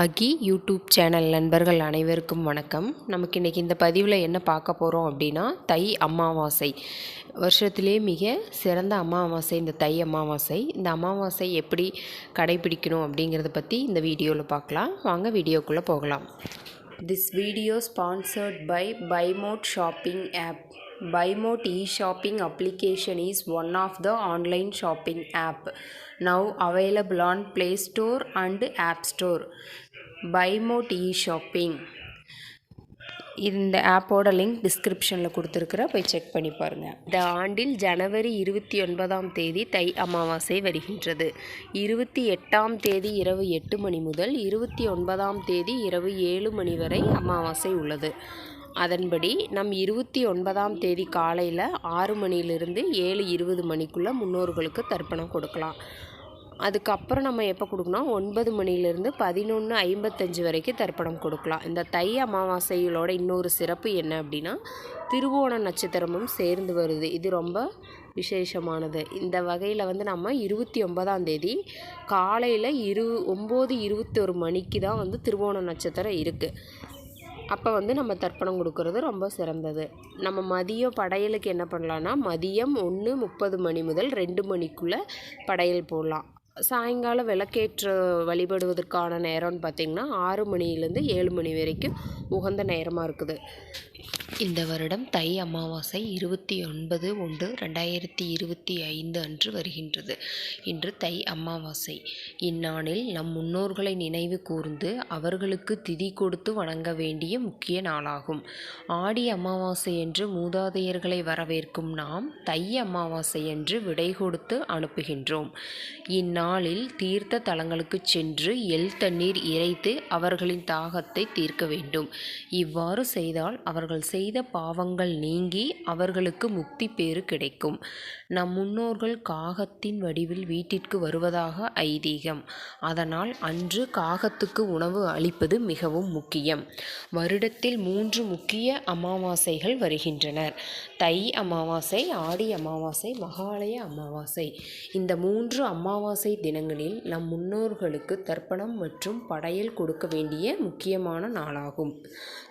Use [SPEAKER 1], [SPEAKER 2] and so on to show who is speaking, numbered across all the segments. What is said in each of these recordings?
[SPEAKER 1] அகி YouTube channel நண்பர்கள் அனைவருக்கும் வணக்கம். நமக்கு இன்றைக்கி இந்த பதிவில் என்ன பார்க்க போகிறோம் அப்படின்னா தை அமாவாசை. வருஷத்திலே மிக சிறந்த அமாவாசை இந்த தை அமாவாசை. இந்த அமாவாசை எப்படி கடைபிடிக்கணும் அப்படிங்கிறத பற்றி இந்த வீடியோவில் பார்க்கலாம். வாங்க வீடியோக்குள்ளே போகலாம். This video sponsored by Bymot shopping app Bymot e shopping application is one of the online shopping app now available on Play Store and App Store Bymot e shopping இந்த ஆப்போட லிங்க் டிஸ்கிரிப்ஷனில் கொடுத்துருக்குற போய் செக் பண்ணி பாருங்கள் இந்த ஆண்டில் ஜனவரி இருபத்தி ஒன்பதாம் தேதி தை அமாவாசை வருகின்றது. இருபத்தி எட்டாம் தேதி இரவு எட்டு மணி முதல் இருபத்தி ஒன்பதாம் தேதி இரவு ஏழு மணி வரை அமாவாசை உள்ளது. அதன்படி நம் இருபத்தி ஒன்பதாம் தேதி காலையில் ஆறு மணியிலிருந்து ஏழு இருபது மணிக்குள்ளே முன்னோர்களுக்கு தர்ப்பணம் கொடுக்கலாம். அதுக்கப்புறம் நம்ம எப்போ கொடுக்கணும் ஒன்பது மணிலேருந்து பதினொன்று ஐம்பத்தஞ்சு வரைக்கும் தர்ப்பணம் கொடுக்கலாம். இந்த தை அமாவாசைகளோட இன்னொரு சிறப்பு என்ன அப்படின்னா திருவோண நட்சத்திரமும் சேர்ந்து வருது. இது ரொம்ப விசேஷமானது. இந்த வகையில் வந்து நம்ம இருபத்தி ஒன்பதாம் தேதி காலையில் இரு ஒம்பது இருபத்தொரு மணிக்கு தான் வந்து திருவோண நட்சத்திரம் இருக்குது அப்போ வந்து நம்ம தர்ப்பணம் கொடுக்கறது ரொம்ப சிறந்தது. நம்ம மதியம் படையலுக்கு என்ன பண்ணலான்னா மதியம் ஒன்று முப்பது மணி முதல் ரெண்டு மணிக்குள்ளே படையல் போடலாம். சாயங்காலம் விளக்கேற்று வழிபடுவதற்கான நேரம்னு பார்த்திங்கன்னா ஆறு மணிலேருந்து ஏழு மணி வரைக்கும் உகந்த நேரமாக இருக்குது. இந்த வருடம் தை அமாவாசை இருபத்தி ஒன்பது ஒன்று ரெண்டாயிரத்தி இருபத்தி ஐந்து அன்று வருகின்றது. இன்று தை அமாவாசை. இந்நாளில் நம் முன்னோர்களை நினைவு கூர்ந்து அவர்களுக்கு திதி கொடுத்து வணங்க வேண்டிய முக்கிய நாளாகும். ஆடி அமாவாசை என்று மூதாதையர்களை வரவேற்கும் நாம் தை அமாவாசை என்று விடை கொடுத்து அனுப்புகின்றோம். இந்நாளில் தீர்த்த தலங்களுக்கு சென்று எல் தண்ணீர் இறைத்து அவர்களின் தாகத்தை தீர்க்க வேண்டும். இவ்வாறு செய்தால் அவர்கள் செய்த பாவங்கள் நீங்கி அவர்களுக்கு முக்தி பேறு கிடைக்கும். நம் முன்னோர்கள் காகத்தின் வடிவில் வீட்டிற்கு வருவதாக ஐதீகம். அதனால் அன்று காகத்துக்கு உணவு அளிப்பது மிகவும் முக்கியம். வருடத்தில் மூன்று முக்கிய அமாவாசைகள் வருகின்றனர். தை அமாவாசை ஆடி அமாவாசை மகாலய அமாவாசை. இந்த மூன்று அமாவாசை தினங்களில் நம் முன்னோர்களுக்கு தர்ப்பணம் மற்றும் படையல் கொடுக்க வேண்டிய முக்கியமான நாளாகும்.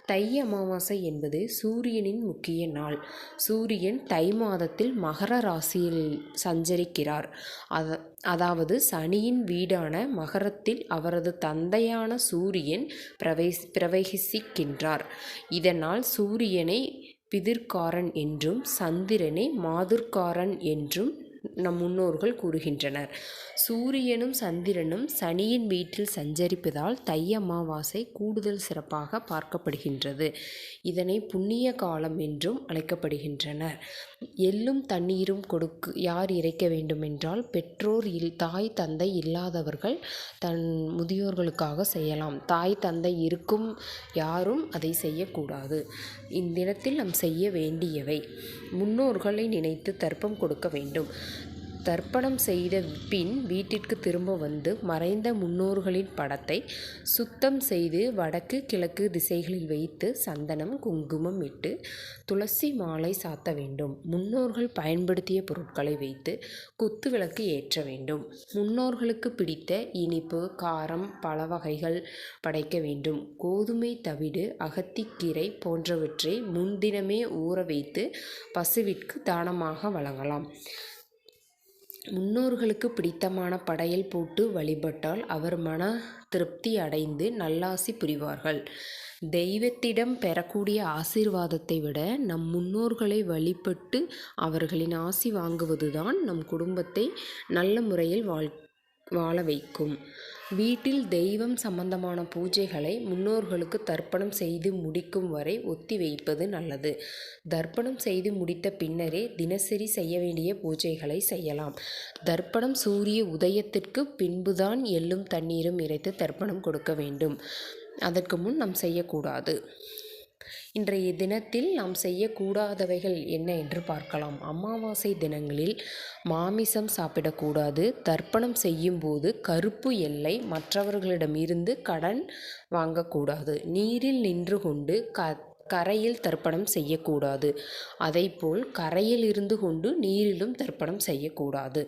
[SPEAKER 1] தை அமாவாசை என்பது சூரியனின் முக்கிய நாள். சூரியன் தை மாதத்தில் மகர ராசியில் சஞ்சரிக்கிறார். அத அதாவது சனியின் வீடான மகரத்தில் அவரது தந்தையான சூரியன் பிரவேசி பிரவேசிக்கின்றார். இதனால் சூரியனை பிதிர்காரன் என்றும் சந்திரனை மாதுர்காரன் என்றும் நம் முன்னோர்கள் கூறுகின்றனர். சூரியனும் சந்திரனும் சனியின் வீட்டில் சஞ்சரிப்பதால் தை அமாவாசை கூடுதல் சிறப்பாக பார்க்கப்படுகின்றது. இதனை புண்ணிய காலம் என்றும் அழைக்கப்படுகின்றனர். எள்ளும் தண்ணீரும் கொடுக்கு யார் இறைக்க வேண்டுமென்றால் பெற்றோர் இல் தாய் தந்தை இல்லாதவர்கள் தன் முதியோர்களுக்காக செய்யலாம். தாய் தந்தை இருக்கும் யாரும் அதை செய்யக்கூடாது. இந்தினத்தில் நாம் செய்ய வேண்டியவை. முன்னோர்களை நினைத்து தர்ப்பம் கொடுக்க வேண்டும். தர்ப்பணம் செய்த பின் வீட்டிற்கு திரும்ப வந்து மறைந்த முன்னோர்களின் படத்தை சுத்தம் செய்து வடக்கு கிழக்கு திசைகளில் வைத்து சந்தனம் குங்குமம் இட்டு துளசி மாலை சாத்த வேண்டும். முன்னோர்கள் பயன்படுத்திய பொருட்களை வைத்து குத்து விளக்கு ஏற்ற வேண்டும். முன்னோர்களுக்கு பிடித்த இனிப்பு காரம் பல வகைகள் படைக்க வேண்டும். கோதுமை தவிடு அகத்திக்கீரை போன்றவற்றை முன்தினமே ஊற வைத்து பசுவிற்கு தானமாக வழங்கலாம். முன்னோர்களுக்கு பிடித்தமான படையல் போட்டு வழிபட்டால் அவர் மன திருப்தி அடைந்து நல்லாசி புரிவார்கள். தெய்வத்திடம் பெறக்கூடிய ஆசீர்வாதத்தை விட நம் முன்னோர்களை வழிபட்டு அவர்களின் ஆசி வாங்குவதுதான் நம் குடும்பத்தை நல்ல முறையில் வாழ் வாழ வைக்கும். வீட்டில் தெய்வம் சம்பந்தமான பூஜைகளை முன்னோர்களுக்கு தர்ப்பணம் செய்து முடிக்கும் வரை ஒத்தி வைப்பது நல்லது. தர்ப்பணம் செய்து முடித்த பின்னரே தினசரி செய்ய வேண்டிய பூஜைகளை செய்யலாம். தர்ப்பணம் சூரிய உதயத்திற்கு பின்புதான் எள்ளும் தண்ணீரும் இறைத்து தர்ப்பணம் கொடுக்க வேண்டும். அதற்கு முன் நாம் செய்யக்கூடாது. இன்றைய தினத்தில் நாம் செய்யக்கூடாதவைகள் என்ன என்று பார்க்கலாம். அமாவாசை தினங்களில் மாமிசம் சாப்பிடக்கூடாது. தர்ப்பணம் செய்யும்போது கருப்பு எல்லை மற்றவர்களிடமிருந்து கடன் வாங்கக்கூடாது. நீரில் நின்று கொண்டு க கரையில் தர்ப்பணம் செய்யக்கூடாது. அதைப்போல் கரையில் இருந்து கொண்டு நீரிலும் தர்ப்பணம் செய்யக்கூடாது.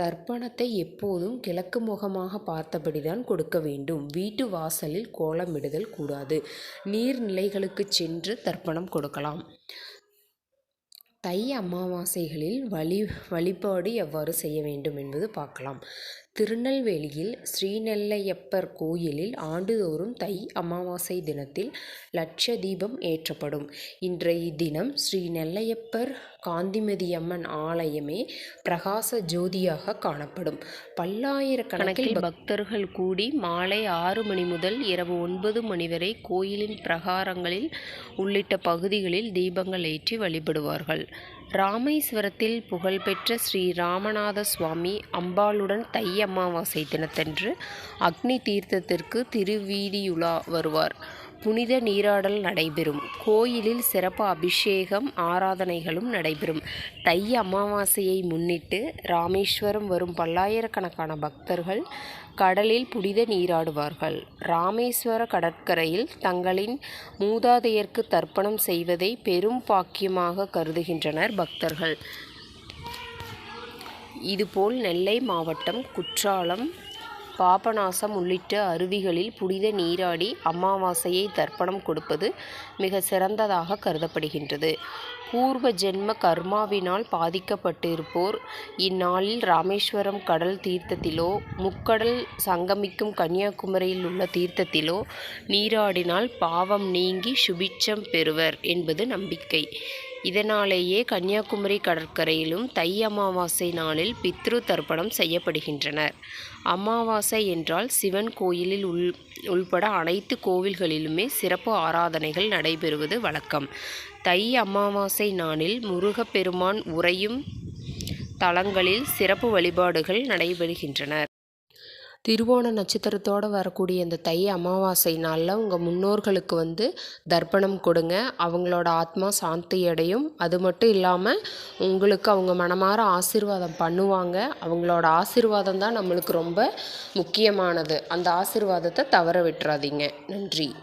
[SPEAKER 1] தர்ப்பணத்தை எப்போதும் கிழக்கு முகமாக பார்த்தபடிதான் கொடுக்க வேண்டும். வீட்டு வாசலில் கோலமிடுதல் கூடாது. நீர்நிலைகளுக்கு சென்று தர்ப்பணம் கொடுக்கலாம். தை அமாவாசைகளில் வழி வழிபாடு எவ்வாறு செய்ய வேண்டும் என்பது பார்க்கலாம். திருநெல்வேலியில் ஸ்ரீநெல்லையப்பர் கோயிலில் ஆண்டுதோறும் தை அமாவாசை தினத்தில் லட்ச தீபம் ஏற்றப்படும். இன்றைய தினம் ஸ்ரீ நெல்லையப்பர் காந்திமதியம்மன் ஆலயமே பிரகாச ஜோதியாக காணப்படும். பல்லாயிரக்கணக்கில் பக்தர்கள் கூடி மாலை ஆறு மணி முதல் இரவு ஒன்பது மணி வரை கோயிலின் பிரகாரங்களில் உள்ளிட்ட பகுதிகளில் தீபங்கள் ஏற்றி வழிபடுவார்கள். ராமேஸ்வரத்தில் புகழ்பெற்ற ஸ்ரீ ராமநாத சுவாமி அம்பாளுடன் தை அமாவாசை தினத்தன்று அக்னி தீர்த்தத்திற்கு திருவீதியுலா வருவார். புனித நீராடல் நடைபெறும். கோயிலில் சிறப்பு அபிஷேகம் ஆராதனைகளும் நடைபெறும். தை அமாவாசையை முன்னிட்டு ராமேஸ்வரம் வரும் பல்லாயிரக்கணக்கான பக்தர்கள் கடலில் புனித நீராடுவார்கள். ராமேஸ்வர கடற்கரையில் தங்களின் மூதாதையர்க்கு தர்ப்பணம் செய்வதை பெரும் பாக்கியமாக கருதுகின்றனர் பக்தர்கள். இதுபோல் நெல்லை மாவட்டம் குற்றாலம் பாபநாசம் உள்ளிட்ட அருவிகளில் புனித நீராடி அமாவாசையை தர்ப்பணம் கொடுப்பது மிக சிறந்ததாக கருதப்படுகின்றது. பூர்வ ஜென்ம கர்மாவினால் பாதிக்கப்பட்டிருப்போர் இந்நாளில் ராமேஸ்வரம் கடல் தீர்த்தத்திலோ முக்கடல் சங்கமிக்கும் கன்னியாகுமரியில் உள்ள தீர்த்தத்திலோ நீராடினால் பாவம் நீங்கி சுபிட்சம் பெறுவர் என்பது நம்பிக்கை. இதனாலேயே கன்னியாகுமரி கடற்கரையிலும் தை அமாவாசை நாளில் பித்ரு தர்ப்பணம் செய்யப்படுகின்றனர். அமாவாசை என்றால் சிவன் கோயிலில் உள் உள்பட அனைத்து கோவில்களிலுமே சிறப்பு ஆராதனைகள் நடைபெறுவது வழக்கம். தை அமாவாசை நாளில் முருகப்பெருமான் உறையும் தலங்களில் சிறப்பு வழிபாடுகள் நடைபெறுகின்றன திருவோண நட்சத்திரத்தோடு வரக்கூடிய இந்த தை அமாவாசை நாளில் உங்கள் முன்னோர்களுக்கு வந்து தர்ப்பணம் கொடுங்க. அவங்களோட ஆத்மா சாந்தி அடையும். அது மட்டும் இல்லாமல் உங்களுக்கு அவங்க மனமாற ஆசீர்வாதம் பண்ணுவாங்க. அவங்களோட ஆசீர்வாதம் தான் நம்மளுக்கு ரொம்ப முக்கியமானது. அந்த ஆசீர்வாதத்தை தவற விட்டுறாதீங்க. நன்றி.